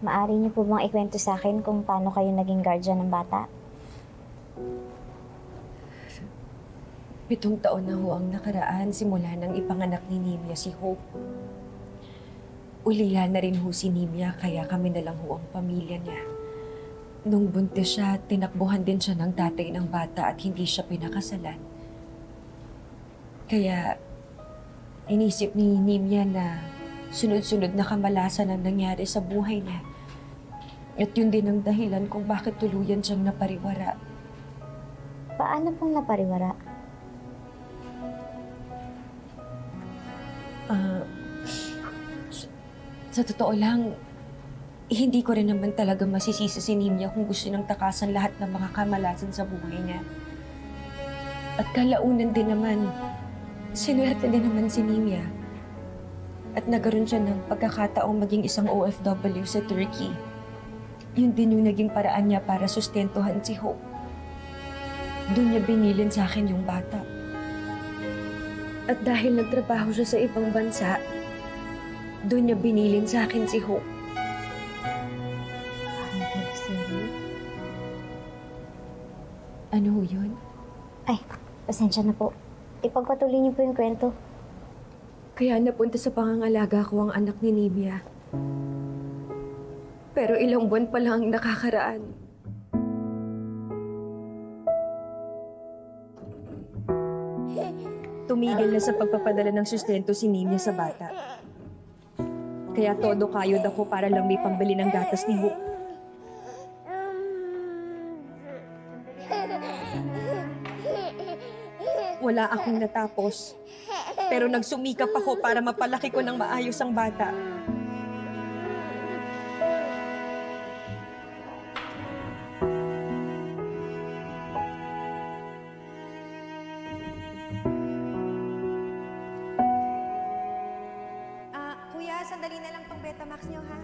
Maari niyo po bang ikwento sa akin kung paano kayo naging guardian ng bata? Pitong taon na ho ang nakaraan simula nang ipanganak ni Nimia si Hope. Ulila na rin ho si Nimia kaya kami na lang ho ang pamilya niya. Nung buntis siya, tinakbuhan din siya ng tatay ng bata at hindi siya pinakasalan. Kaya inisip ni Nimia na sunod-sunod na kamalasan ang nangyari sa buhay niya. At yun din ang dahilan kung bakit tuluyan siyang napariwara. Paano pong napariwara? Ah, sa, sa totoo lang, hindi ko rin naman talaga masisisi si Nimya kung gusto niyang takasan lahat ng mga kamalasan sa buhay niya. At kalaunan din naman, sinuwerte din naman si Nimya. At nagkaroon siya ng pagkakataong maging isang OFW sa Turkey. Yun din yung naging paraan niya para sustentuhan si Hope. Doon niya binilin sa akin yung bata. At dahil nagtrabaho siya sa ibang bansa, doon niya binilin sa akin si Hope. Ano yun? Ay, pasensya na po. Ipagpatuloy niyo po yung kwento. Kaya napunta sa pangangalaga ko ang anak ni Nibia. Pero ilang buwan pa lang ang nakakaraan. Tumigil na sa pagpapadala ng sustento si Nimia sa bata. Kaya todo kayod ako para lang may pambili ng gatas ni Hope. Wala akong natapos. Pero nagsumikap ako para mapalaki ko ng maayos ang bata. Ah, kuya, sandali na lang tong Betamax niyo, ha?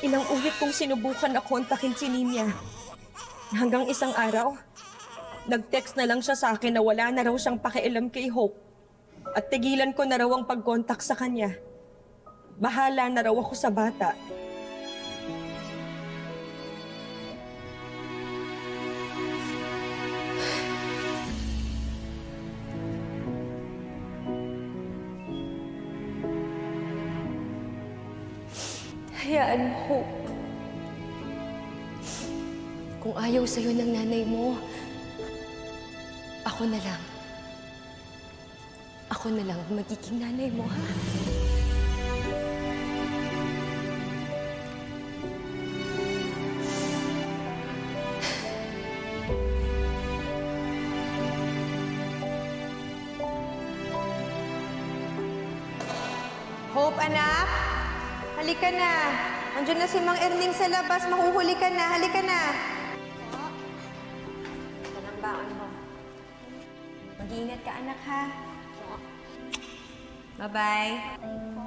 Ilang ulit kong sinubukan na kontakin si Nimya. Hanggang isang araw, nag-text na lang siya sa akin na wala na raw siyang pakialam kay Hope. At tigilan ko na raw ang pag-contact sa kanya. Bahala na raw ako sa bata. Hayaan mo, Hope. Kung ayaw sa'yo ng nanay mo, ako na lang. Ako na lang ang magiging nanay mo, ha? Hope, anak! Halika na. Andiyan na si Mang Erning sa labas. Mahuhuli ka na. Halika na. Ito ng baon mo. Mag-iingat ka, anak, ha? Bye-bye.